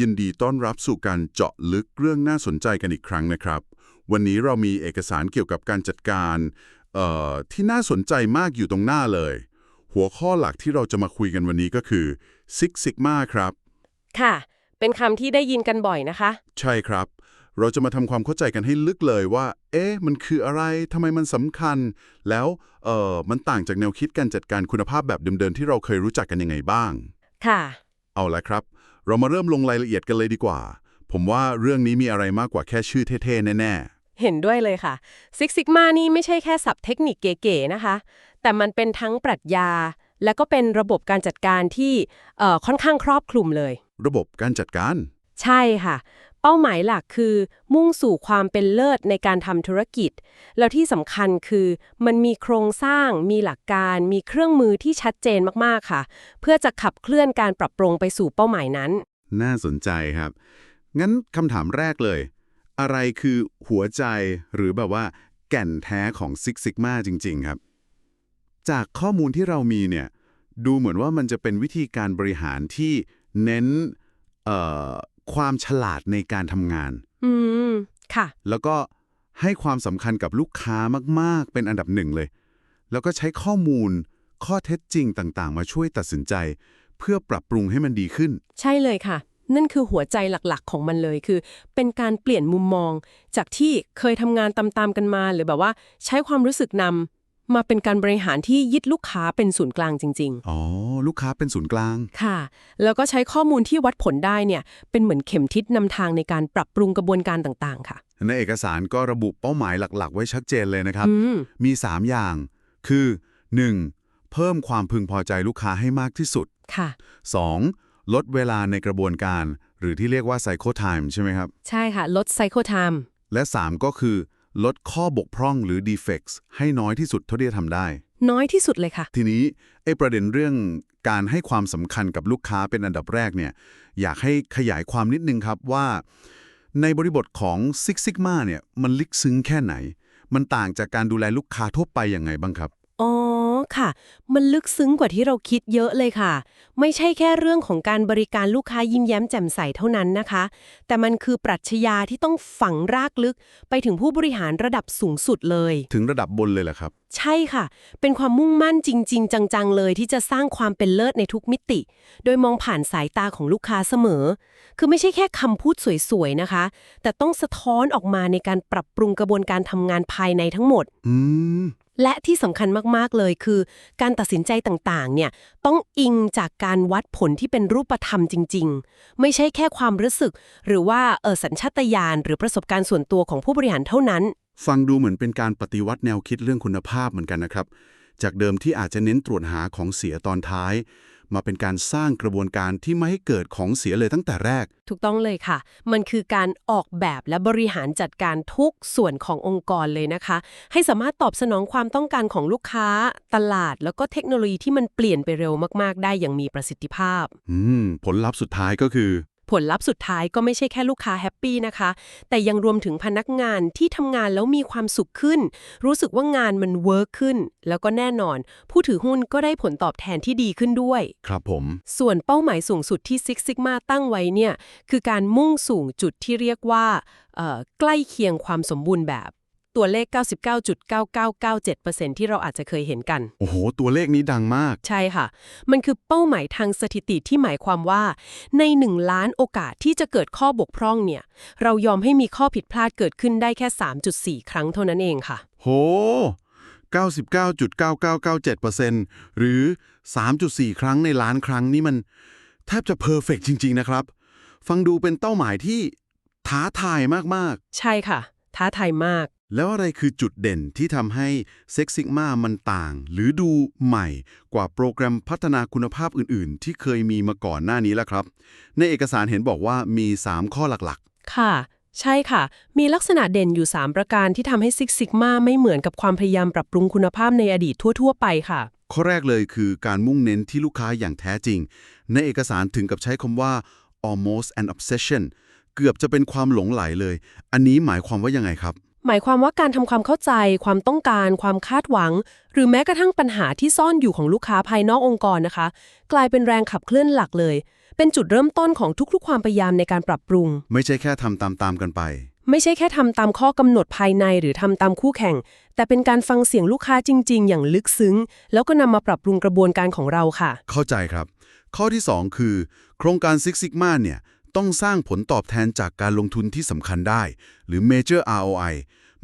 ยินดีต้อนรับสู่การเจาะลึกเรื่องน่าสนใจกันอีกครั้งนะครับ วันนี้เรามีเอกสารเกี่ยวกับการจัดการเอ่อที่น่าสนใจมากอยู่ตรงหน้าเลย หัวข้อหลักที่เราจะมาคุยกันวันนี้ก็คือ Six Sigma ครับ ค่ะ เป็นคำที่ได้ยินกันบ่อยนะคะ ใช่ครับ เราจะมาทำความเข้าใจกันให้ลึกเลยว่า เอ๊ะ มันคืออะไรทำไมมันสำคัญ แล้วเอ่อมันต่างจากแนวคิดการจัดการคุณภาพแบบเดิมๆที่เราเคยรู้จักกันยังไงบ้าง ค่ะ เอาละครับ เรามาเริ่มลงรายละเอียดกันเลยดีกว่า ผมว่าเรื่องนี้มีอะไรมากกว่าแค่ชื่อเท่ๆแน่เห็นด้วยเลยค่ะ Six Sigma นี่ไม่ใช่แค่ศัพท์เทคนิคเก๋ๆนะคะ แต่มันเป็นทั้งปรัชญา และก็เป็นระบบการจัดการที่เอ่อค่อนข้างครอบคลุมเลยๆระบบการจัดการ ใช่ค่ะ เป้าหมายหลักคือ มุ่งสู่ความเป็นเลิศในการทำธุรกิจ แล้วที่สำคัญคือมันมีโครงสร้าง มีหลักการ มีเครื่องมือที่ชัดเจนมากๆค่ะ เพื่อจะขับเคลื่อนการปรับปรุงไปสู่เป้าหมายนั้น น่าสนใจครับ งั้นคำถามแรกเลย อะไรคือหัวใจหรือแบบว่าแก่นแท้ของ Six Sigma จริง ๆ ครับ จากข้อมูลที่เรามีเนี่ยดูเหมือนว่ามันจะเป็นวิธีการบริหารที่เน้นเอ่อ ความฉลาดในการทำงาน อืม ค่ะ แล้วก็ให้ความสำคัญกับลูกค้ามากๆ เป็นอันดับหนึ่งเลย แล้วก็ใช้ข้อมูล ข้อเท็จจริงต่างๆ มาช่วยตัดสินใจ เพื่อปรับปรุงให้มันดีขึ้น ใช่เลยค่ะ นั่นคือหัวใจหลักๆ ของมันเลยคือ เป็นการเปลี่ยนมุมมอง จากที่เคยทำงานตามๆกันมา หรือแบบว่าใช้ความรู้สึกนำมาเป็นการบริหารที่ยึดลูกค้าเป็นศูนย์กลางจริงอ๋อ ลูกค้าเป็นศูนย์กลาง ค่ะ แล้วก็ใช้ข้อมูลที่วัดผลได้เนี่ย เป็นเหมือนเข็มทิศนำทางในการปรับปรุงกระบวนการต่างๆ ค่ะ ในเอกสารก็ระบุเป้าหมายหลักๆ ไว้ชัดเจนเลยนะครับมมี3 อย่าง คือ 1. เพิ่มความพึงพอใจลูกค้าให้มากที่สุด ค่ะ 2. ลดเวลาในกระบวนการ หรือที่เรียกว่า cycle time ใช่ไหมครับ ใช่ค่ะ ลดไซเคิลไทม์ และ 3 ก็คือ ลดข้อบกพร่องหรือ defects ให้น้อยที่สุดเท่าที่จะทำได้น้อยที่สุดเลยค่ะ ทีนี้ไอ้ประเด็นเรื่อง การให้ความสำคัญกับลูกค้าเป็นอันดับแรกเนี่ยอยากให้ขยายความนิดนึงครับว่า ในบริบทของซิกซิกมาเนี่ยมันลึกซึ้งแค่ไหน มันต่างจากการดูแลลูกค้าทั่วไปยังไงบ้างครับอ๋อ ค่ะ มันลึกซึ้งกว่าที่เราคิดเยอะเลยค่ะ ไม่ใช่แค่เรื่องของการบริการลูกค้ายิ้มแย้มแจ่มใสเท่านั้นนะคะ แต่มันคือปรัชญาที่ต้องฝังรากลึกไปถึงผู้บริหารระดับสูงสุดเลย ถึงระดับบนเลยเหรอครับ ใช่ค่ะ เป็นความมุ่งมั่นจริง ๆ จังๆเลยที่จะสร้างความเป็นเลิศในทุกมิติ โดยมองผ่านสายตาของลูกค้าเสมอ คือไม่ใช่แค่คำพูดสวยๆนะคะ แต่ต้องสะท้อนออกมาในการปรับปรุงกระบวนการทำงานภายในทั้งหมด อืม และที่สำคัญมาก ๆ เลยคือ การตัดสินใจต่างๆ เนี่ย ต้องอิงจากการวัดผลที่เป็นรูปธรรมจริง ๆ ไม่ใช่แค่ความรู้สึก หรือว่าเออสัญชาตญาณหรือประสบการณ์ส่วนตัวของผู้บริหารเท่านั้น ฟังดูเหมือนเป็นการปฏิวัติแนวคิดเรื่องคุณภาพเหมือนกันนะครับ จากเดิมที่อาจจะเน้นตรวจหาของเสียตอนท้าย มาเป็นการสร้างกระบวนการที่ไม่ให้เกิดของเสียเลยตั้งแต่แรก ถูกต้องเลยค่ะ มันคือการออกแบบและบริหารจัดการทุกส่วนขององค์กรเลยนะคะ ให้สามารถตอบสนองความต้องการของลูกค้า ตลาด แล้วก็เทคโนโลยีที่มันเปลี่ยนไปเร็วมาก ๆ ได้อย่างมีประสิทธิภาพ อืม ผลลัพธ์สุดท้ายก็คือ ผลลัพธ์สุดท้ายก็ไม่ใช่แค่ลูกค้าแฮปปี้นะคะ แต่ยังรวมถึงพนักงานที่ทำงานแล้วมีความสุขขึ้น รู้สึกว่างานมันเวิร์กขึ้น แล้วก็แน่นอน ผู้ถือหุ้นก็ได้ผลตอบแทนที่ดีขึ้นด้วย ครับผม ส่วนเป้าหมายสูงสุดที่ Six Sigma ตั้งไว้เนี่ย คือการมุ่งสู่จุดที่เรียกว่าเอ่อใกล้เคียงความสมบูรณ์แบบ ตัวเลข 99.9997%ที่เราอาจจะเคยเห็นกัน โอ้โห ตัวเลขนี้ดังมาก ใช่ค่ะ มันคือเป้าหมายทางสถิติที่หมายความว่า ใน 1 ล้านโอกาสที่จะเกิดข้อบกพร่องเนี่ย เรายอมให้มีข้อผิดพลาดเกิดขึ้นได้แค่ 3.4 ครั้งเท่านั้นเองค่ะ โห 99.9997%หรือ 3.4 ครั้งในล้านครั้งนี่มันแทบจะเพอร์เฟกจริง ๆ นะครับ ฟังดูเป็นเป้าหมายที่ท้าทายมากใช่ค่ะ ท้าทายมากๆ แล้วอะไรคือจุดเด่นที่ทำให้ Six Sigma มันต่าง หรือดูใหม่กว่าโปรแกรมพัฒนาคุณภาพอื่น ๆ ที่เคยมีมาก่อนหน้านี้แล้วครับ ในเอกสารเห็นบอกว่ามี 3 ข้อหลักค่ะ ใช่ค่ะ มีลักษณะเด่นอยู่ 3 ประการที่ทำให้ Six Sigma ไม่เหมือนกับความพยายามปรับปรุงคุณภาพในอดีตทั่ว ๆ ไปค่ะๆข้อแรกเลยคือการมุ่งเน้นที่ลูกค้าอย่างแท้จริง ในเอกสารถึงกับใช้คำว่า almost an obsession เกือบจะเป็นความหลงไหลเลย อันนี้หมายความว่ายังไงครับ หมายความว่าการทำความเข้าใจ ความต้องการ ความคาดหวัง หรือแม้กระทั่งปัญหาที่ซ่อนอยู่ของลูกค้าภายนอกองค์กรนะคะ กลายเป็นแรงขับเคลื่อนหลักเลย เป็นจุดเริ่มต้นของทุกๆ ความพยายามในการปรับปรุง ไม่ใช่แค่ทำตามๆกันไป ไม่ใช่แค่ทำตามข้อกำหนดภายในหรือทำตามคู่แข่ง แต่เป็นการฟังเสียงลูกค้าจริง ๆ อย่างลึกซึ้ง แล้วก็นำมาปรับปรุงกระบวนการของเราค่ะ เข้าใจครับ ข้อที่ 2 คือ โครงการ Six Sigma เนี่ย ต้องสร้างผลตอบแทนจากการลงทุนที่สำคัญได้ หรือ Major ROI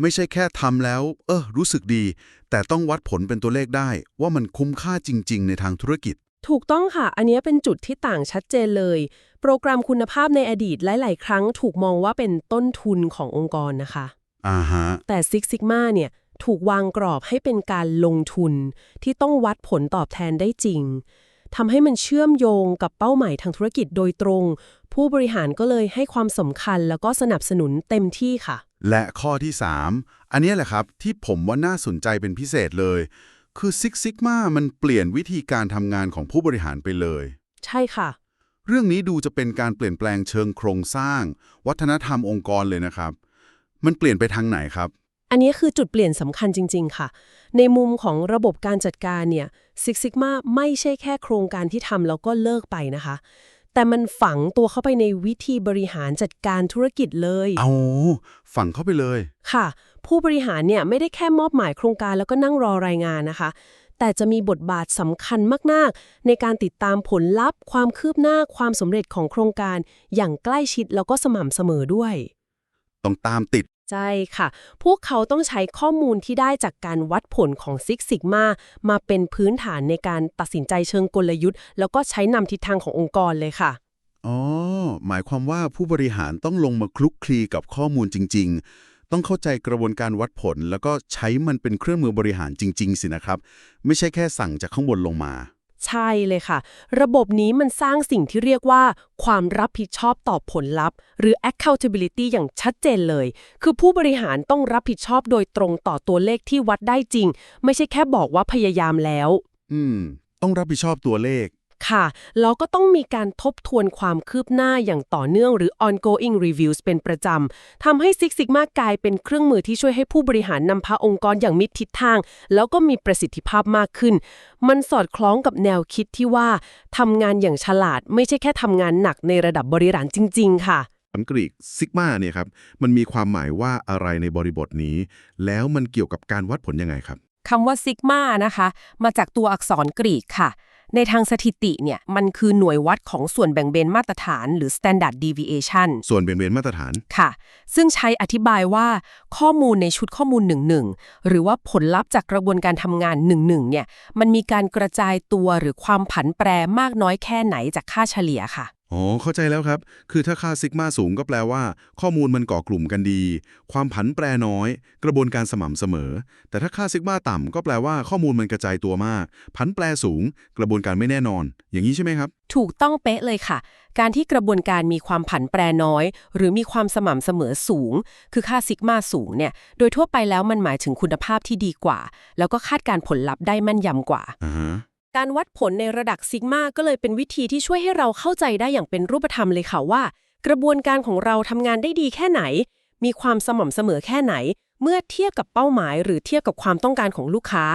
ไม่ใช่แค่ทำแล้ว เออ รู้สึกดี แต่ต้องวัดผลเป็นตัวเลขได้ ว่ามันคุ้มค่าจริง ๆ ในทางธุรกิจ ถูกต้องค่ะ อันนี้เป็นจุดที่ต่างชัดเจนเลย โปรแกรมคุณภาพในอดีตหลาย ๆ ครั้งถูกมองว่าเป็นต้นทุนขององค์กรนะคะอ่าฮะแต่ Six Sigma เนี่ยถูกวางกรอบให้เป็นการลงทุนที่ต้องวัดผลตอบแทนได้จริง ทำให้มันเชื่อมโยงกับเป้าหมายทางธุรกิจโดยตรง ผู้บริหารก็เลยให้ความสำคัญแล้วก็สนับสนุนเต็มที่ค่ะ และข้อที่ 3 อันเนี้ยแหละครับที่ผมว่าน่าสนใจเป็นพิเศษเลย คือ Six Sigma มันเปลี่ยนวิธีการทำงานของผู้บริหารไปเลย ใช่ค่ะ เรื่องนี้ดูจะเป็นการเปลี่ยนแปลงเชิงโครงสร้าง วัฒนธรรมองค์กรเลยนะครับ มันเปลี่ยนไปทางไหนครับ อันนี้คือจุดเปลี่ยนสำคัญจริง ๆ ค่ะ ในมุมของระบบการจัดการเนี่ย Six Sigma ไม่ใช่แค่โครงการที่ทำแล้วก็เลิกไปนะคะ แต่มันฝังตัวเข้าไปในวิธีบริหารจัดการธุรกิจเลย เอาฝังเข้าไปเลย ค่ะ ผู้บริหารเนี่ยไม่ได้แค่มอบหมายโครงการแล้วก็นั่งรอรายงานนะคะ แต่จะมีบทบาทสำคัญมาก ๆ ในการติดตามผลลัพธ์ ความคืบหน้าความสำเร็จของโครงการ อย่างใกล้ชิดแล้วก็สม่ำเสมอด้วย ต้องตามติด ใช่ค่ะ พวกเขาต้องใช้ข้อมูลที่ได้จากการวัดผลของ Six Sigma มาเป็นพื้นฐานในการตัดสินใจเชิงกลยุทธ์ แล้วก็ใช้นำทิศทางขององค์กรเลยค่ะ อ๋อ หมายความว่าผู้บริหารต้องลงมาคลุกคลีกับข้อมูลจริง ๆ ต้องเข้าใจกระบวนการวัดผล แล้วก็ใช้มันเป็นเครื่องมือบริหารจริง ๆ สินะครับ ไม่ใช่แค่สั่งจากข้างบนลงมา ใช่เลยค่ะ ระบบนี้มันสร้างสิ่งที่เรียกว่า ความรับผิดชอบต่อผลลัพธ์ หรือ accountability อย่างชัดเจนเลย คือผู้บริหารต้องรับผิดชอบโดยตรงต่อตัวเลขที่วัดได้จริง ไม่ใช่แค่บอกว่าพยายามแล้ว อืม ต้องรับผิดชอบตัวเลข ค่ะ แล้วก็ต้องมีการทบทวนความคืบหน้าอย่างต่อเนื่องหรือ ongoing reviews เป็นประจำทำให้ Six Sigma กลายเป็นเครื่องมือที่ช่วยให้ผู้บริหารนำพาองค์กรอย่างมิดทิศทาง แล้วก็มีประสิทธิภาพมากขึ้น มันสอดคล้องกับแนวคิดที่ว่าทำงานอย่างฉลาด ไม่ใช่แค่ทำงานหนักในระดับบริหารจริง ๆ ค่ะอังกฤษซิกมาเนี่ยครับมันมีความหมายว่าอะไรในบริบทนี้ แล้วมันเกี่ยวกับการวัดผลยังไงครับคำว่าซิกมานะคะ มาจากตัวอักษรกรีกค่ะ ในทางสถิติเนี่ย มันคือหน่วยวัดของส่วนแบ่งเบนมาตรฐาน หรือ standard deviation ส่วนเบี่ยงเบนมาตรฐาน ค่ะ ซึ่งใช้อธิบายว่าข้อมูลในชุดข้อมูล 11 หรือว่าผลลัพธ์จากกระบวนการทำงาน 11 เนี่ย มันมีการกระจายตัวหรือความผันแปรมากน้อยแค่ไหนจากค่าเฉลี่ยค่ะ อ๋อ เข้าใจแล้วครับ คือถ้าค่าซิกมาสูงก็แปลว่า ข้อมูลมันก่อกลุ่มกันดี ความผันแปรน้อย กระบวนการสม่ำเสมอ แต่ถ้าค่าซิกมาต่ำก็แปลว่าข้อมูลมันกระจายตัวมาก ผันแปรสูง กระบวนการไม่แน่นอน อย่างนี้ใช่ไหมครับ ถูกต้องเป๊ะเลยค่ะ การที่กระบวนการมีความผันแปรน้อย หรือมีความสม่ำเสมอสูง คือค่าซิกมาสูงเนี่ย โดยทั่วไปแล้วมันหมายถึงคุณภาพที่ดีกว่า แล้วก็คาดการณ์ผลลัพธ์ได้แม่นยำกว่าอ่าฮะ การวัดผลในระดับซิกมาก็เลยเป็นวิธีที่ช่วยให้เราเข้าใจได้อย่างเป็นรูปธรรมเลยค่ะว่า กระบวนการของเราทำงานได้ดีแค่ไหน มีความสม่ำเสมอแค่ไหน เมื่อเทียบกับเป้าหมาย หรือเทียบกับความต้องการของลูกค้า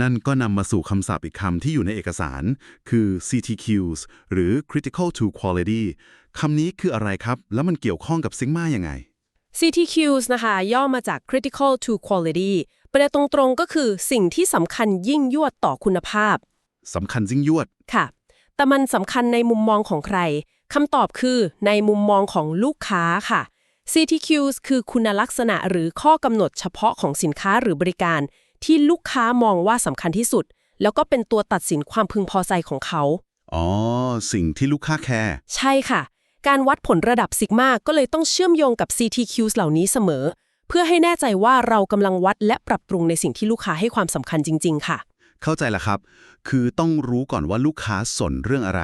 นั่นก็นำมาสู่คำศัพท์อีกคำที่อยู่ในเอกสาร คือ CTQs หรือ Critical to Quality คำนี้คืออะไรครับ แล้วมันเกี่ยวข้องกับ Sigma ยังไง CTQs นะคะ ย่อมาจาก Critical to Quality แปลตรงๆก็คือสิ่งที่สำคัญยิ่งยวดต่อคุณภาพสำคัญยิ่งยวดค่ะ แต่มันสำคัญในมุมมองของใครคำตอบคือในมุมมองของลูกค้าค่ะ CTQs คือคุณลักษณะหรือข้อกำหนดเฉพาะของสินค้าหรือบริการ ที่ลูกค้ามองว่าสำคัญที่สุด แล้วก็เป็นตัวตัดสินความพึงพอใจของเขา อ๋อ สิ่งที่ลูกค้าแคร์ใช่ค่ะ การวัดผลระดับซิกมาก็เลยต้องเชื่อมโยงกับ CTQs เหล่านี้เสมอ เพื่อให้แน่ใจว่าเรากำลังวัดและปรับปรุงในสิ่งที่ลูกค้าให้ความสำคัญจริง ๆ ค่ะ เข้าใจแล้วครับ คือต้องรู้ก่อนว่าลูกค้าสนเรื่องอะไร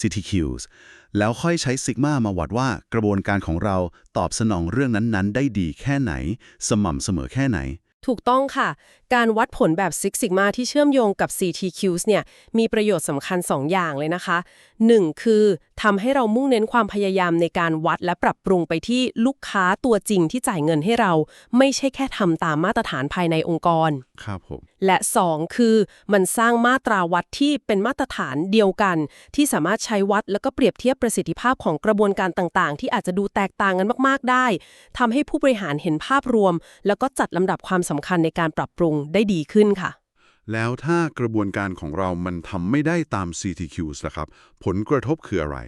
CTQs แล้วค่อยใช้ Sigma มาวัดว่ากระบวนการของเราตอบสนองเรื่องนั้นๆ ได้ดีแค่ไหน สม่ำเสมอแค่ไหน ถูกต้องค่ะ การวัดผลแบบ Six Sigma ที่เชื่อมโยงกับ CTQs เนี่ยมีประโยชน์สำคัญ 2 อย่างเลยนะคะ 1. คือทำให้เรามุ่งเน้นความพยายามในการวัดและปรับปรุงไปที่ลูกค้าตัวจริงที่จ่ายเงินให้เรา ไม่ใช่แค่ทำตามมาตรฐานภายในองค์กร ครับผม และ 2 คือมันสร้างมาตราวัดที่เป็นมาตรฐานเดียวกัน ที่สามารถใช้วัดแล้วก็เปรียบเทียบประสิทธิภาพของกระบวนการต่างๆ ที่อาจจะดูแตกต่างกันมาก ๆ ได้ทำให้ผู้บริหารเห็นภาพรวม แล้วก็จัดลำดับความสำคัญในการปรับปรุงได้ดีขึ้นค่ะ แล้วถ้ากระบวนการของเรามันทำไม่ได้ตาม CTQs ล่ะครับ ผลกระทบคืออะไร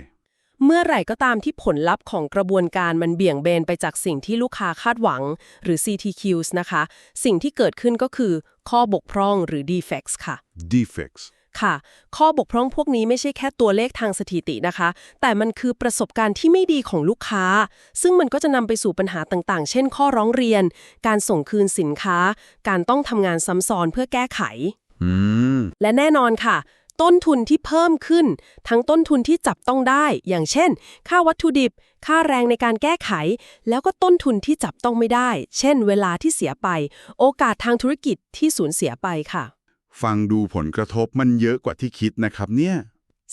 เมื่อไหร่ก็ตามที่ผลลัพธ์ของกระบวนการมันเบี่ยงเบนไปจากสิ่งที่ลูกค้าคาดหวัง หรือ CTQs นะคะ สิ่งที่เกิดขึ้นก็คือข้อบกพร่องหรือ defects ค่ะ defects ค่ะ ข้อบกพร่องพวกนี้ไม่ใช่แค่ตัวเลขทางสถิตินะคะ แต่มันคือประสบการณ์ที่ไม่ดีของลูกค้า ซึ่งมันก็จะนำไปสู่ปัญหาต่างๆ เช่น ข้อร้องเรียน การส่งคืนสินค้า การต้องทำงานซ้ำซ้อนเพื่อแก้ไขอืมและแน่นอนค่ะต้นทุนที่เพิ่มขึ้น ทั้งต้นทุนที่จับต้องได้ อย่างเช่น ค่าวัตถุดิบ ค่าแรงในการแก้ไข แล้วก็ต้นทุนที่จับต้องไม่ได้ เช่น เวลาที่เสียไป โอกาสทางธุรกิจที่สูญเสียไปค่ะ ฟังดูผลกระทบมันเยอะกว่าที่คิดนะครับเนี่ย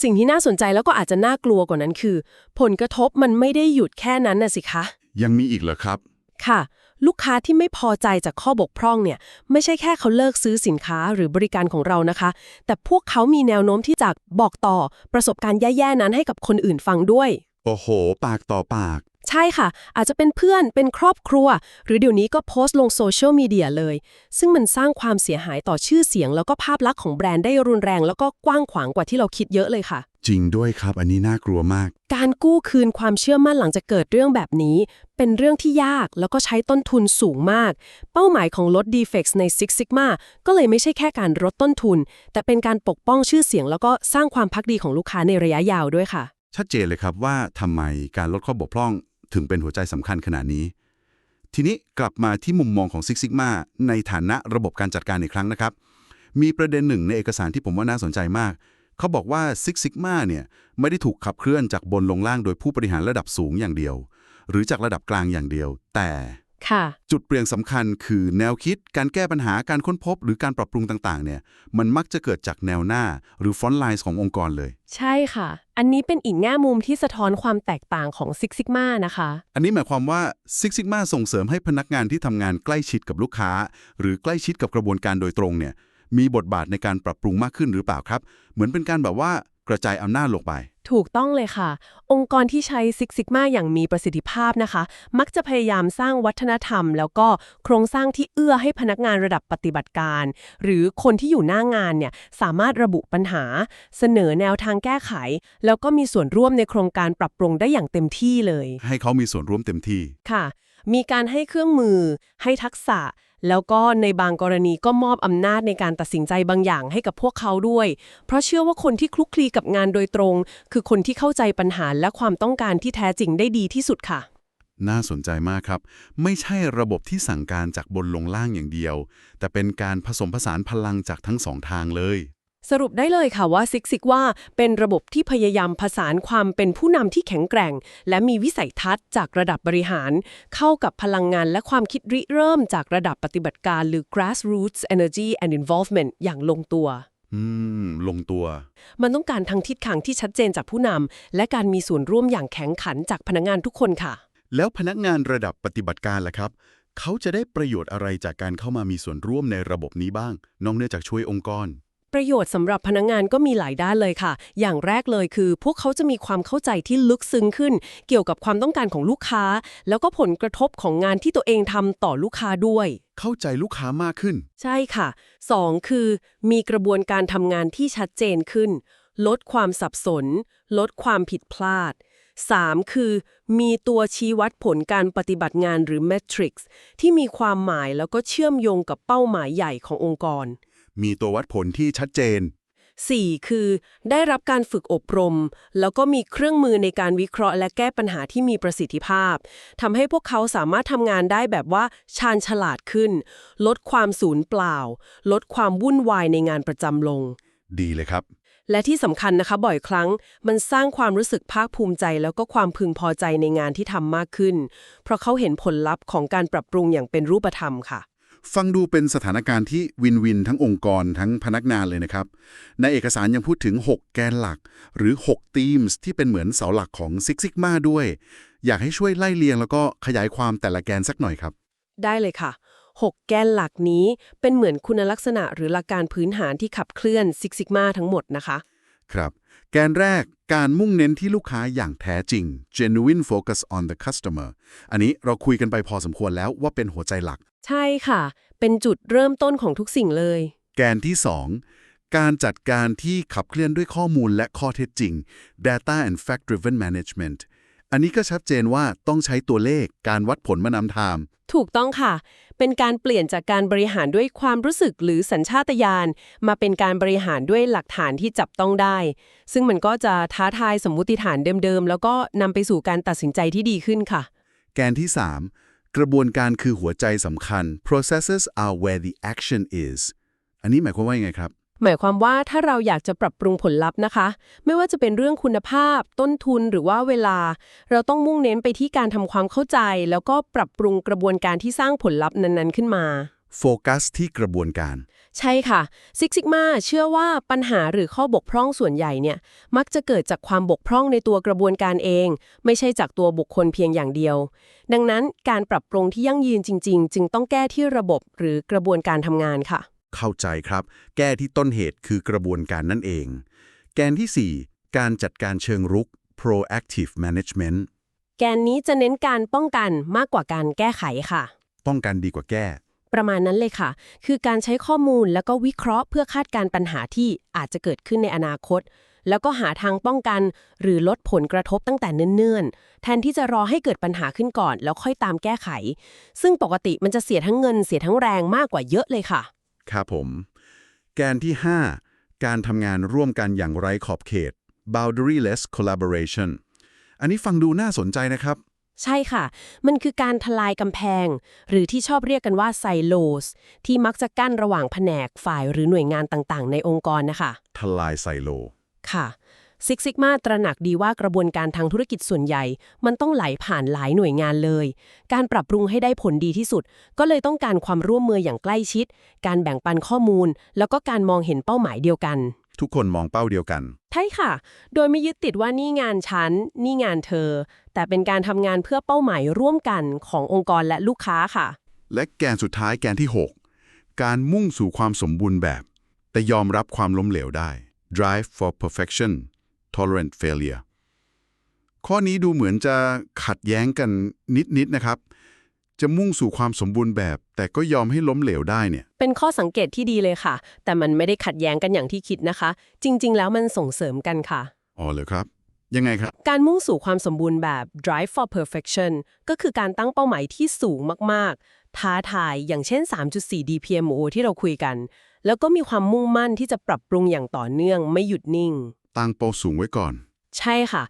สิ่งที่น่าสนใจแล้วก็อาจจะน่ากลัวกว่านั้นคือ ผลกระทบมันไม่ได้หยุดแค่นั้นนะสิคะ ยังมีอีกเหรอครับ ค่ะ ลูกค้าที่ไม่พอใจจากข้อบกพร่องเนี่ย ไม่ใช่แค่เขาเลิกซื้อสินค้าหรือบริการของเรานะคะ แต่พวกเขามีแนวโน้มที่จะบอกต่อประสบการณ์แย่ๆนั้นให้กับคนอื่นฟังด้วย โอ้โห ปากต่อปาก ใช่ค่ะ อาจจะเป็นเพื่อนเป็นครอบครัว หรือเดี๋ยวนี้ก็โพสต์ลงโซเชียลมีเดียเลย ซึ่งมันสร้างความเสียหายต่อชื่อเสียง แล้วก็ภาพลักษณ์ของแบรนด์ได้รุนแรง แล้วก็กว้างขวางกว่าที่เราคิดเยอะเลยค่ะ จริงด้วยครับอันนี้น่ากลัวมาก การกู้คืนความเชื่อมั่นหลังจากเกิดเรื่องแบบนี้ เป็นเรื่องที่ยากแล้วก็ใช้ต้นทุนสูงมาก เป้าหมายของลด defects ใน Six Sigma ก็เลยไม่ใช่แค่การลดต้นทุน แต่เป็นการปกป้องชื่อเสียง แล้วก็สร้างความพักดีของลูกค้าในระยะยาวด้วยค่ะ ชัดเจนเลยครับว่าทำไมการลดข้อบกพร่อง ถึงเป็นหัวใจสำคัญขนาดนี้ ทีนี้กลับมาที่มุมมองของซิกซิกมาในฐานะระบบการจัดการอีกครั้งนะครับ มีประเด็นหนึ่งในเอกสารที่ผมว่าน่าสนใจมาก เขาบอกว่าซิกซิกมาเนี่ยไม่ได้ถูกขับเคลื่อนจากบนลงล่างโดยผู้บริหารระดับสูงอย่างเดียว หรือจากระดับกลางอย่างเดียว แต่ จุดเปลี่ยนสำคัญคือแนวคิดการแก้ปัญหาการค้นพบ หรือการปรับปรุงต่างๆเนี่ยมันมักจะเกิดจากแนวหน้าหรือฟอนต์ไลน์ขององค์กรเลย ใช่ค่ะ อันนี้เป็นอีกแง่มุมที่สะท้อนความแตกต่างของ Six Sigma นะคะ อันนี้หมายความว่า Six Sigma ส่งเสริมให้พนักงานที่ทำงานใกล้ชิดกับลูกค้า หรือใกล้ชิดกับกระบวนการโดยตรงเนี่ยมีบทบาทในการปรับปรุงมากขึ้นหรือเปล่าครับ เหมือนเป็นการแบบว่า กระจายอำนาจลงไป ถูกต้องเลยค่ะ องค์กรที่ใช้ Six Sigma อย่างมีประสิทธิภาพนะคะ มักจะพยายามสร้างวัฒนธรรม แล้วก็โครงสร้างที่เอื้อให้พนักงานระดับปฏิบัติการ หรือคนที่อยู่หน้างานเนี่ยสามารถระบุปัญหา เสนอแนวทางแก้ไข แล้วก็มีส่วนร่วมในโครงการปรับปรุงได้อย่างเต็มที่เลย ให้เขามีส่วนร่วมเต็มที่ค่ะ มีการให้เครื่องมือ ให้ทักษะ แล้วก็ในบางกรณีก็มอบอำนาจในการตัดสินใจบางอย่างให้กับพวกเขาด้วย เพราะเชื่อว่าคนที่คลุกคลีกับงานโดยตรง คือคนที่เข้าใจปัญหาและความต้องการที่แท้จริงได้ดีที่สุดค่ะ น่าสนใจมากครับ ไม่ใช่ระบบที่สั่งการจากบนลงล่างอย่างเดียว แต่เป็นการผสมผสานพลังจากทั้งสองทางเลย สรุปได้เลยค่ะว่าซิกซิกว่าเป็นระบบที่พยายามผสานความเป็นผู้นำที่แข็งแกร่ง และมีวิสัยทัศน์จากระดับบริหาร เข้ากับพลังงานและความคิดริเริ่มจากระดับปฏิบัติการหรือ grassroots energy and involvement อย่างลงตัว อืม ลงตัว มันต้องการทั้งทิศทางที่ชัดเจนจากผู้นำและการมีส่วนร่วมอย่างแข็งขันจากพนักงานทุกคนค่ะ แล้วพนักงานระดับปฏิบัติการล่ะครับเขาจะได้ประโยชน์อะไรจากการเข้ามามีส่วนร่วมในระบบนี้บ้าง นอกเหนือจากช่วยองค์กร ประโยชน์สำหรับพนักงานก็มีหลายด้านเลยค่ะ อย่างแรกเลยคือ พวกเขาจะมีความเข้าใจที่ลึกซึ้งขึ้น เกี่ยวกับความต้องการของลูกค้า แล้วก็ผลกระทบของงานที่ตัวเองทำต่อลูกค้าด้วย เข้าใจลูกค้ามากขึ้น ใช่ค่ะ 2 คือ มีกระบวนการทำงานที่ชัดเจนขึ้น ลดความสับสน ลดความผิดพลาด 3. คือ มีตัวชี้วัดผลการปฏิบัติงานหรือ Metrics ที่มีความหมายแล้วก็เชื่อมโยงกับเป้าหมายใหญ่ขององค์กร มีตัววัดผลที่ชัดเจน 4. คือ ได้รับการฝึกอบรม แล้วก็มีเครื่องมือในการวิเคราะห์ และแก้ปัญหาที่มีประสิทธิภาพทำให้พวกเขาสามารถทำงานได้แบบว่าชาญฉลาดขึ้น ลดความสูญเปล่า ลดความวุ่นวายในงานประจำลง ดีเลยครับ และที่สำคัญนะคะบ่อยครั้ง มันสร้างความรู้สึกภาคภูมิใจ แล้วก็ความพึงพอใจในงานที่ทำมากขึ้น เพราะเขาเห็นผลลัพธ์ของการปรับปรุงอย่างเป็นรูปธรรมค่ะ ฟังดูเป็นสถานการณ์ที่วินวินทั้งองค์กรทั้งพนักงานเลยนะครับ ในเอกสารยังพูดถึง 6 แกนหลัก หรือ6 themes ที่เป็นเหมือนเสาหลักของ Six Sigma ด้วย อยากให้ช่วยไล่เรียงแล้วก็ขยายความแต่ละแกนสักหน่อยครับ ได้เลยค่ะ 6 แกนหลักนี้เป็นเหมือนคุณลักษณะหรือหลักการพื้นฐานที่ขับเคลื่อน Six Sigma ทั้งหมดนะคะ ครับ แกนแรกการมุ่งเน้นที่ลูกค้าอย่างแท้จริง genuine focus on the customer อันนี้เราคุยกันไปพอสมควรแล้วว่าเป็นหัวใจหลัก ใช่ค่ะ เป็นจุดเริ่มต้นของทุกสิ่งเลย แกนที่ 2 การจัดการที่ขับเคลื่อนด้วยข้อมูลและข้อเท็จจริง data and fact driven management อันนี้ก็ชัดเจนว่าต้องใช้ตัวเลขการวัดผลมานำทาง ถูกต้องค่ะ เป็นการเปลี่ยนจากการบริหารด้วยความรู้สึกหรือสัญชาตญาณมาเป็นการบริหารด้วยหลักฐานที่จับต้องได้ ซึ่งมันก็จะท้าทายสมมุติฐานเดิมๆ แล้วก็นำไปสู่การตัดสินใจที่ดีขึ้นค่ะ แกนที่ 3 กระบวนการคือหัวใจสำคัญ processes are where the action is อันนี้หมายความว่ายังไงครับ หมายความว่าถ้าเราอยากจะปรับปรุงผลลัพธ์นะคะ ไม่ว่าจะเป็นเรื่องคุณภาพ ต้นทุนหรือว่าเวลา เราต้องมุ่งเน้นไปที่การทำความเข้าใจ แล้วก็ปรับปรุงกระบวนการที่สร้างผลลัพธ์นั้นๆ ขึ้นมา โฟกัสที่กระบวนการ ใช่ค่ะ Six Sigma เชื่อว่าปัญหาหรือข้อบกพร่องส่วนใหญ่เนี่ยมักจะเกิดจากความบกพร่องในตัวกระบวนการเอง ไม่ใช่จากตัวบุคคลเพียงอย่างเดียว ดังนั้นการปรับปรุงที่ยั่งยืนจริง ๆ จึงต้องแก้ที่ระบบหรือกระบวนการทำงานค่ะ เข้าใจครับ แก้ที่ต้นเหตุคือกระบวนการนั่นเอง แกนที่ 4 การจัดการเชิงรุก proactive management แกนนี้จะเน้นการป้องกันมากกว่าการแก้ไขค่ะ ป้องกันดีกว่าแก้ ประมาณนั้นเลยค่ะ คือการใช้ข้อมูลแล้วก็วิเคราะห์เพื่อคาดการณ์ปัญหาที่อาจจะเกิดขึ้นในอนาคต แล้วก็หาทางป้องกัน หรือลดผลกระทบตั้งแต่เนิ่นๆ แทนที่จะรอให้เกิดปัญหาขึ้นก่อน แล้วค่อยตามแก้ไข ซึ่งปกติมันจะเสียทั้งเงินเสียทั้งแรงมากกว่าเยอะเลยค่ะ ครับผม แกนที่ 5 การทำงานร่วมกันอย่างไร้ขอบเขต boundaryless collaboration อันนี้ฟังดูน่าสนใจนะครับ ใช่ค่ะ มันคือการทลายกำแพง หรือที่ชอบเรียกกันว่าไซโลส ที่มักจะกั้นระหว่างแผนกฝ่ายหรือหน่วยงานต่างๆ ในองค์กรนะคะ ทลายไซโล ค่ะซิกซิกมาตระหนักดีว่ากระบวนการทางธุรกิจส่วนใหญ่ มันต้องไหลผ่านหลายหน่วยงานเลย การปรับปรุงให้ได้ผลดีที่สุด ก็เลยต้องการความร่วมมืออย่างใกล้ชิด การแบ่งปันข้อมูล แล้วก็การมองเห็นเป้าหมายเดียวกัน ทุกคนมองเป้าเดียวกัน ใช่ค่ะ โดยไม่ยึดติดว่านี่งานฉัน นี่งานเธอ แต่เป็นการทำงานเพื่อเป้าหมายร่วมกันขององค์กรและลูกค้าค่ะ และแกนสุดท้ายแกนที่ 6 การมุ่งสู่ความสมบูรณ์แบบ แต่ยอมรับความล้มเหลวได้ drive for perfection tolerant failure ข้อนี้ดูเหมือนจะขัดแย้งกันนิดๆนะครับ จะมุ่งสู่ความสมบูรณ์แบบ แต่ก็ยอมให้ล้มเหลวได้เนี่ย เป็นข้อสังเกตที่ดีเลยค่ะ แต่มันไม่ได้ขัดแย้งกันอย่างที่คิดนะคะ จริง ๆ แล้วมันส่งเสริมกันค่ะ อ๋อเหรอครับ ยังไงครับ การมุ่งสู่ความสมบูรณ์แบบ drive for perfection ก็คือการตั้งเป้าหมายที่สูงมากๆ ท้าทายอย่างเช่น 3.4 DPMO ที่เราคุยกัน แล้วก็มีความมุ่งมั่นที่จะปรับปรุงอย่างต่อเนื่องไม่หยุดนิ่ง ตั้งเป้าสูงไว้ก่อน ใช่ค่ะ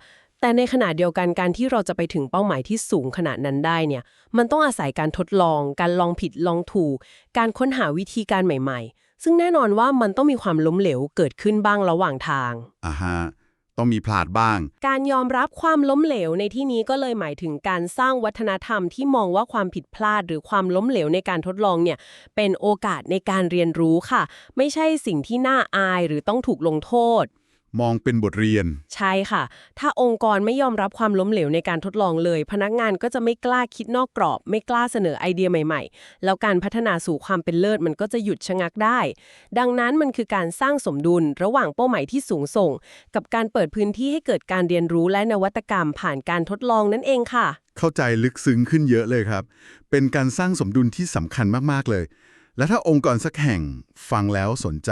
แต่ในขณะเดียวกันการที่เราจะไปถึงเป้าหมายที่สูงขนาดนั้นได้เนี่ย มันต้องอาศัยการทดลอง การลองผิดลองถูก การค้นหาวิธีการใหม่ ๆ ซึ่งแน่นอนว่ามันต้องมีความล้มเหลวเกิดขึ้นบ้างระหว่างทางอ่าฮะต้องมีพลาดบ้าง การยอมรับความล้มเหลวในที่นี้ก็เลยหมายถึงการสร้างวัฒนธรรมที่มองว่าความผิดพลาดหรือความล้มเหลวในการทดลองเนี่ย เป็นโอกาสในการเรียนรู้ค่ะ ไม่ใช่สิ่งที่น่าอายหรือต้องถูกลงโทษ มองเป็นบทเรียน ใช่ค่ะ ถ้าองค์กรไม่ยอมรับความล้มเหลวในการทดลองเลย พนักงานก็จะไม่กล้าคิดนอกกรอบ ไม่กล้าเสนอไอเดียใหม่ ๆ แล้วการพัฒนาสู่ความเป็นเลิศมันก็จะหยุดชะงักได้ ดังนั้นมันคือการสร้างสมดุลระหว่างเป้าหมายที่สูงส่ง กับการเปิดพื้นที่ให้เกิดการเรียนรู้และนวัตกรรม ผ่านการทดลองนั่นเองค่ะ เข้าใจลึกซึ้งขึ้นเยอะเลยครับ เป็นการสร้างสมดุลที่สำคัญมากๆเลย และถ้าองค์กรสักแห่งฟังแล้วสนใจ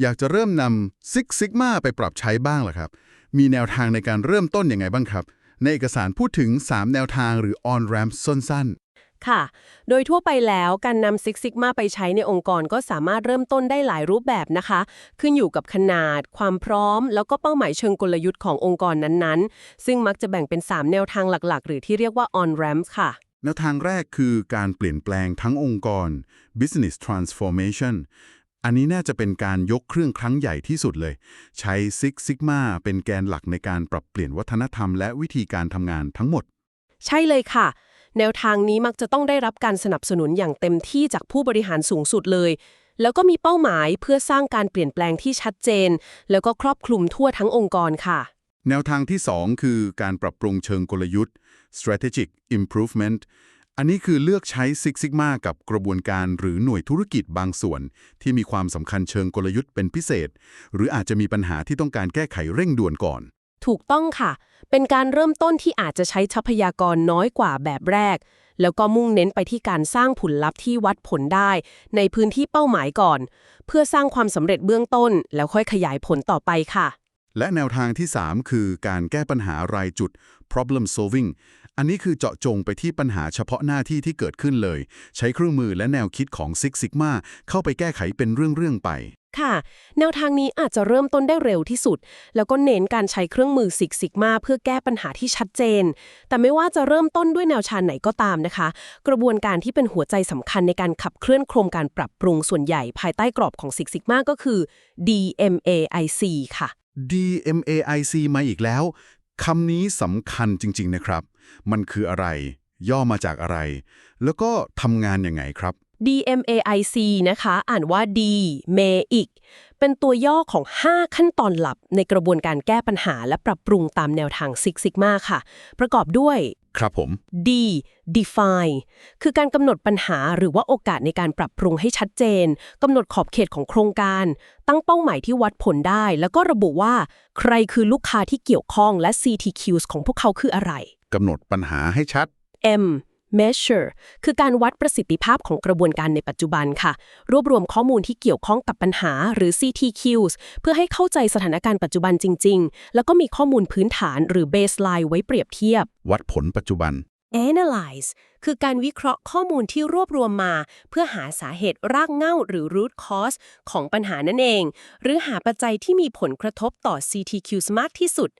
อยากจะเริ่มนำ Six Sigma ไปปรับใช้บ้างเหรอครับ มีแนวทางในการเริ่มต้นยังไงบ้างครับ ในเอกสารพูดถึง 3 แนวทางหรือ on ramp สั้นค่ะ โดยทั่วไปแล้วการนำ Six Sigma ไปใช้ในองค์กรก็สามารถเริ่มต้นได้หลายรูปแบบนะคะ ขึ้นอยู่กับขนาด ความพร้อม แล้วก็เป้าหมายเชิงกลยุทธ์ขององค์กรนั้นๆ ซึ่งมักจะแบ่งเป็น 3 แนวทางหลักๆ หรือที่เรียกว่า on ramps ค่ะ แนวทางแรกคือการเปลี่ยนแปลงทั้งองค์กร business transformation อันนี้น่าจะเป็นการยกเครื่องครั้งใหญ่ที่สุดเลย ใช้ Six Sigma เป็นแกนหลักในการปรับเปลี่ยนวัฒนธรรมและวิธีการทำงานทั้งหมด ใช่เลยค่ะ แนวทางนี้มักจะต้องได้รับการสนับสนุนอย่างเต็มที่จากผู้บริหารสูงสุดเลย แล้วก็มีเป้าหมายเพื่อสร้างการเปลี่ยนแปลงที่ชัดเจน แล้วก็ครอบคลุมทั่วทั้งองค์กรค่ะ แนวทางที่ 2 คือการปรับปรุงเชิงกลยุทธ์ strategic improvement อันนี้คือเลือกใช้ Six Sigma กับกระบวนการหรือหน่วยธุรกิจบางส่วน ที่มีความสำคัญเชิงกลยุทธ์เป็นพิเศษ หรืออาจจะมีปัญหาที่ต้องการแก้ไขเร่งด่วนก่อน ถูกต้องค่ะ เป็นการเริ่มต้นที่อาจจะใช้ทรัพยากรน้อยกว่าแบบแรก แล้วก็มุ่งเน้นไปที่การสร้างผลลัพธ์ที่วัดผลได้ ในพื้นที่เป้าหมายก่อน เพื่อสร้างความสำเร็จเบื้องต้น แล้วค่อยขยายผลต่อไปค่ะและแนวทางที่ 3 คือการแก้ปัญหารายจุด problem solving อันนี้คือเจาะจงไปที่ปัญหาเฉพาะหน้าที่ที่เกิดขึ้นเลย ใช้เครื่องมือและแนวคิดของ Six Sigma เข้าไปแก้ไขเป็นเรื่องๆไป ค่ะ แนวทางนี้อาจจะเริ่มต้นได้เร็วที่สุด แล้วก็เน้นการใช้เครื่องมือซิกซิกมาเพื่อแก้ปัญหาที่ชัดเจน แต่ไม่ว่าจะเริ่มต้นด้วยแนวชานไหนก็ตามนะคะ กระบวนการที่เป็นหัวใจสำคัญในการขับเคลื่อนโครงการปรับปรุงส่วนใหญ่ภายใต้กรอบของซิกซิกมาก็คือ DMAIC ค่ะ DMAIC มาอีกแล้วคำนี้สำคัญจริง ๆ นะครับ มันคืออะไร ย่อมาจากอะไร แล้วก็ทำงานยังไงครับ DMAIC นะคะ อ่านว่า D m a i c เป็นตัวย่อของ 5 ขั้นตอนหลับในกระบวนการแก้ปัญหาและปรับปรุงตามแนวทาง Six Sigma ค่ะ ประกอบด้วยครับผม D define คือการกำหนดปัญหาหรือว่าโอกาสในการปรับปรุงให้ชัดเจนกำหนดขอบเขตของโครงการ ตั้งเป้าหมายที่วัดผลได้ แล้วก็ระบุว่า ใครคือลูกค้าที่เกี่ยวข้องและ CTQs ของพวกเขาคืออะไร กำหนดปัญหาให้ชัด M measure คือการวัดประสิทธิภาพของกระบวนการในปัจจุบันค่ะ รวบรวมข้อมูลที่เกี่ยวข้องกับปัญหาหรือ CTQs เพื่อให้เข้าใจสถานการณ์ปัจจุบันจริง ๆ แล้วก็มีข้อมูลพื้นฐานหรือ baseline ไว้เปรียบเทียบ วัดผลปัจจุบัน analyze คือการวิเคราะห์ข้อมูลที่รวบรวมมา เพื่อหาสาเหตุรากเหง้าหรือ root cause ของปัญหานั่นเอง หรือหาปัจจัยที่มีผลกระทบต่อ CTQs มากที่สุด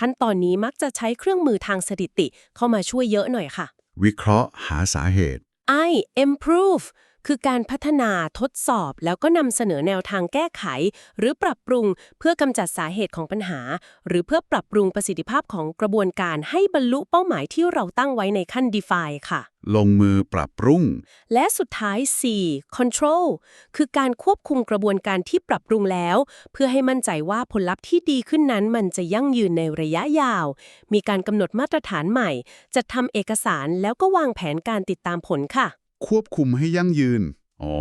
ขั้นตอนนี้มักจะใช้เครื่องมือทางสถิติเข้ามาช่วยเยอะหน่อยค่ะ วิเคราะห์หาสาเหตุ I improve คือการพัฒนาทดสอบแล้วก็นำเสนอแนวทางแก้ไข หรือปรับปรุงเพื่อกำจัดสาเหตุของปัญหา หรือเพื่อปรับปรุงประสิทธิภาพของกระบวนการให้บรรลุเป้าหมายที่เราตั้งไว้ในขั้น define ค่ะ ลงมือปรับปรุง และสุดท้าย C control คือการควบคุมกระบวนการที่ปรับปรุงแล้ว เพื่อให้มั่นใจว่าผลลัพธ์ที่ดีขึ้นนั้นมันจะยั่งยืนในระยะยาว มีการกำหนดมาตรฐานใหม่ จัดทำเอกสารแล้วก็วางแผนการติดตามผลค่ะ ควบคุมให้ยั่งยืน อ๋อ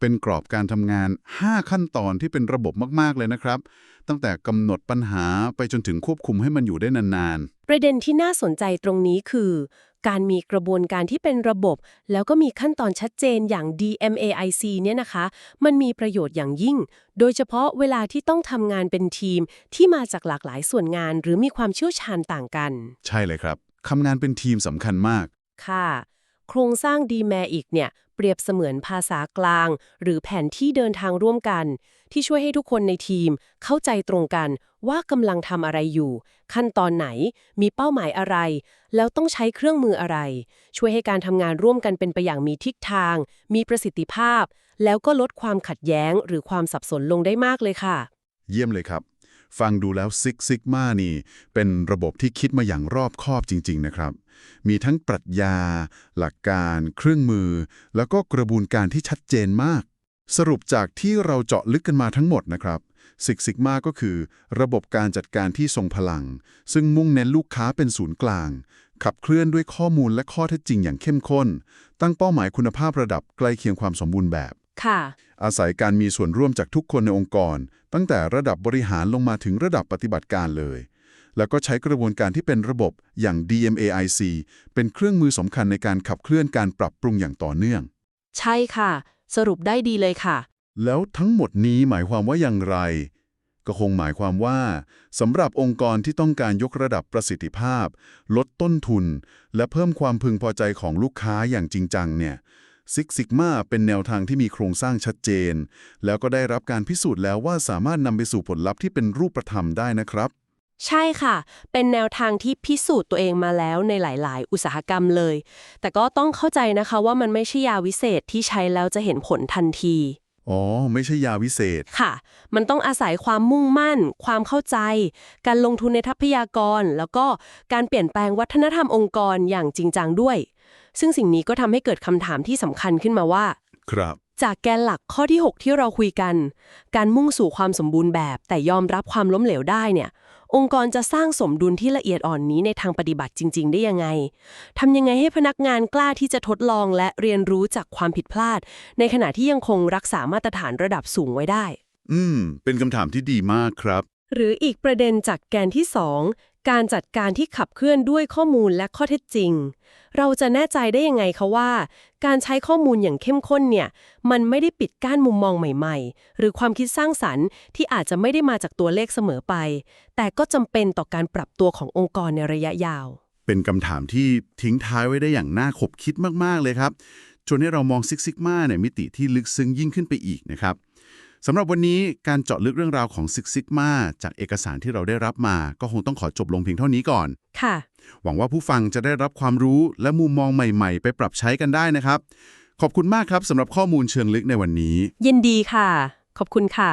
เป็นกรอบการทำงาน 5 ขั้นตอนที่เป็นระบบมาก ๆ เลยนะครับ ตั้งแต่กำหนดปัญหาไปจนถึงควบคุมให้มันอยู่ได้นานประเด็นที่น่าสนใจตรงนี้คือ การมีกระบวนการที่เป็นระบบ แล้วก็มีขั้นตอนชัดเจนอย่าง DMAIC เนี่ยนะคะ มันมีประโยชน์อย่างยิ่ง โดยเฉพาะเวลาที่ต้องทำงานเป็นทีมที่มาจากหลากหลายส่วนงาน หรือมีความเชี่ยวชาญต่างกันๆใช่เลยครับทำงานเป็นทีมสำคัญมาก ค่ะ โครงสร้าง DMA อีกเนี่ยเปรียบเสมือนภาษากลาง หรือแผนที่เดินทางร่วมกัน ที่ช่วยให้ทุกคนในทีม เข้าใจตรงกันว่ากำลังทำอะไรอยู่ ขั้นตอนไหนมีเป้าหมายอะไร แล้วต้องใช้เครื่องมืออะไร ช่วยให้การทำงานร่วมกันเป็นไปอย่างมีทิศทาง มีประสิทธิภาพ แล้วก็ลดความขัดแย้ง หรือความสับสนลงได้มากเลยค่ะ เยี่ยมเลยครับ ฟังดูแล้ว Six Sigma นี่ เป็นระบบที่คิดมาอย่างรอบคอบจริง ๆ นะครับ มีทั้งปรัชญา หลักการ เครื่องมือ แล้วก็กระบวนการที่ชัดเจนมาก สรุปจากที่เราเจาะลึกกันมาทั้งหมดนะครับ Six Sigma ก็คือ ระบบการจัดการที่ทรงพลัง ซึ่งมุ่งเน้นลูกค้าเป็นศูนย์กลาง ขับเคลื่อนด้วยข้อมูลและข้อเท็จจริงอย่างเข้มข้น ตั้งเป้าหมายคุณภาพระดับใกล้เคียงความสมบูรณ์แบบ ค่ะ อาศัยการมีส่วนร่วมจากทุกคนในองค์กร ตั้งแต่ระดับบริหารลงมาถึงระดับปฏิบัติการเลย แล้วก็ใช้กระบวนการที่เป็นระบบอย่าง DMAIC เป็นเครื่องมือสำคัญในการขับเคลื่อนการปรับปรุงอย่างต่อเนื่อง ใช่ค่ะ สรุปได้ดีเลยค่ะ แล้วทั้งหมดนี้หมายความว่าอย่างไร ก็คงหมายความว่าสำหรับองค์กรที่ต้องการยกระดับประสิทธิภาพ ลดต้นทุน และเพิ่มความพึงพอใจของลูกค้าอย่างจริงจังเนี่ย ซิกซิกมาเป็นแนวทางที่มีโครงสร้างชัดเจน แล้วก็ได้รับการพิสูจน์แล้วว่าสามารถนำไปสู่ผลลัพธ์ที่เป็นรูปธรรมได้นะครับ ใช่ค่ะ เป็นแนวทางที่พิสูจน์ตัวเองมาแล้วในหลาย ๆ อุตสาหกรรมเลย แต่ก็ต้องเข้าใจนะคะว่ามันไม่ใช่ยาวิเศษที่ใช้แล้วจะเห็นผลทันที อ๋อ ไม่ใช่ยาวิเศษ ค่ะ มันต้องอาศัยความมุ่งมั่น ความเข้าใจ การลงทุนในทรัพยากร แล้วก็การเปลี่ยนแปลงวัฒนธรรมองค์กรอย่างจริงจังด้วย ซึ่งสิ่งนี้ก็ทำให้เกิดคำถามที่สำคัญขึ้นมาว่า ครับ จากแกนหลักข้อที่ 6 ที่เราคุยกัน การมุ่งสู่ความสมบูรณ์แบบ แต่ยอมรับความล้มเหลวได้เนี่ย องค์กรจะสร้างสมดุลที่ละเอียดอ่อนนี้ในทางปฏิบัติจริง ๆ ได้ยังไงทำยังไงให้พนักงานกล้าที่จะทดลองและเรียนรู้จากความผิดพลาด ในขณะที่ยังคงรักษามาตรฐานระดับสูงไว้ได้ อืม เป็นคำถามที่ดีมากครับ หรืออีกประเด็นจากแกนที่ 2การจัดการที่ขับเคลื่อนด้วยข้อมูลและข้อเท็จจริง เราจะแน่ใจได้ยังไงคะว่า การใช้ข้อมูลอย่างเข้มข้นเนี่ยมันไม่ได้ปิดกั้นมุมมองใหม่ ๆ หรือความคิดสร้างสรรค์ที่อาจจะไม่ได้มาจากตัวเลขเสมอไป แต่ก็จำเป็นต่อการปรับตัวขององค์กรในระยะยาว เป็นคำถามที่ทิ้งท้ายไว้ได้อย่างน่าขบคิดมากๆเลยครับจนให้เรามองซิกซิกมาในมิติที่ลึกซึ้งยิ่งขึ้นไปอีกนะครับ สำหรับวันนี้การเจาะลึกเรื่องราวของซิกซิกมาจากเอกสารที่เราได้รับมา ก็คงต้องขอจบลงเพียงเท่านี้ก่อน ค่ะ หวังว่าผู้ฟังจะได้รับความรู้และมุมมองใหม่ๆ ไปปรับใช้กันได้นะครับ ขอบคุณมากครับสำหรับข้อมูลเชิงลึกในวันนี้ ยินดีค่ะ ขอบคุณค่ะ